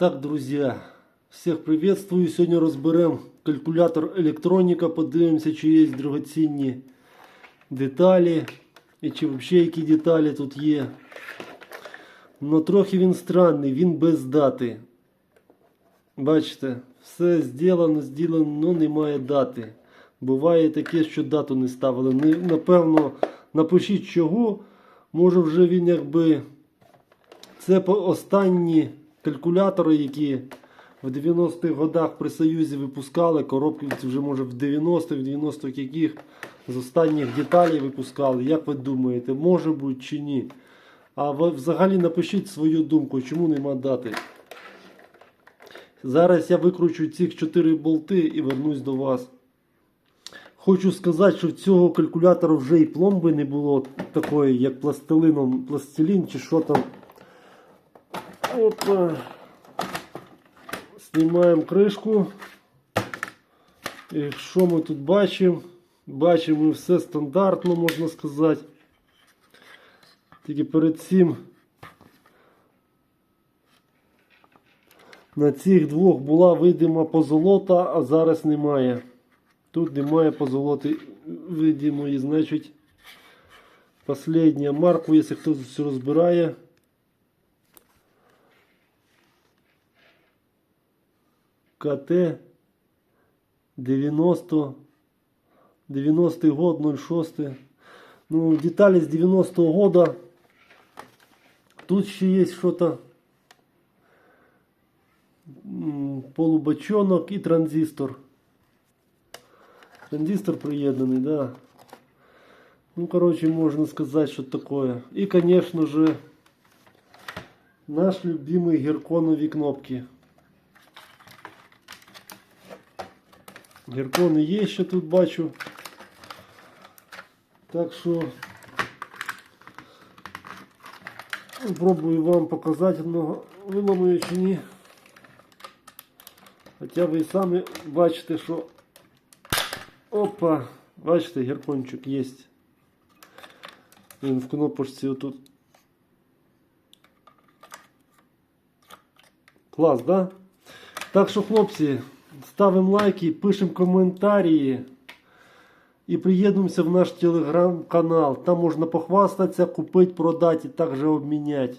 Так, друзья, всех приветствую. Сьогодні розберемо калькулятор електроніка, подивимося, чи є дорогоцінні деталі і чи взагалі які деталі тут є. Ну трохи він странний, він без дати. Бачите, все зроблено, зроблено, але немає дати. Буває таке, що дату не ставили. Напевно, напишіть чого. Може вже він якби. Це по- останні калькулятори, які в 90-х годах при Союзі випускали. Коробки вже може в 90-х, в 90-х яких з останніх деталей випускали. Як ви думаєте, може бути чи ні? А взагалі напишіть свою думку, чому нема дати. Зараз я викручу цих 4 болти і вернусь до вас. Хочу сказати, що в цього калькулятора вже і пломби не було такої, як пластилином, пластилін чи що там. Опа. Знімаємо кришку. І що ми тут бачимо? Бачимо все стандартно, можна сказати. Тільки перед цим на цих двох була видима позолота, а зараз немає. Тут немає позолоти видимої, значить, последня марку, якщо хтось розбирає. КТ 90 90 год 06 ну детали с 90 -го года. Тут ще є що-то м, полубочонок і транзистор. Транзистор приєднаний да. Ну короче можно сказать что такое. И конечно же наш любимый герконові кнопки Геркони є ще тут бачу. Так що пробую вам показати одного виламую чи ні. Хоча ви і самі бачите, що опа, бачите, геркончик є. Він в кнопочці отут. Клас, да? Так що, хлопці, ставимо лайки, пишемо коментарі і приєднуємося в наш телеграм-канал. Там можна похвастатися, купити, продати і також обміняти.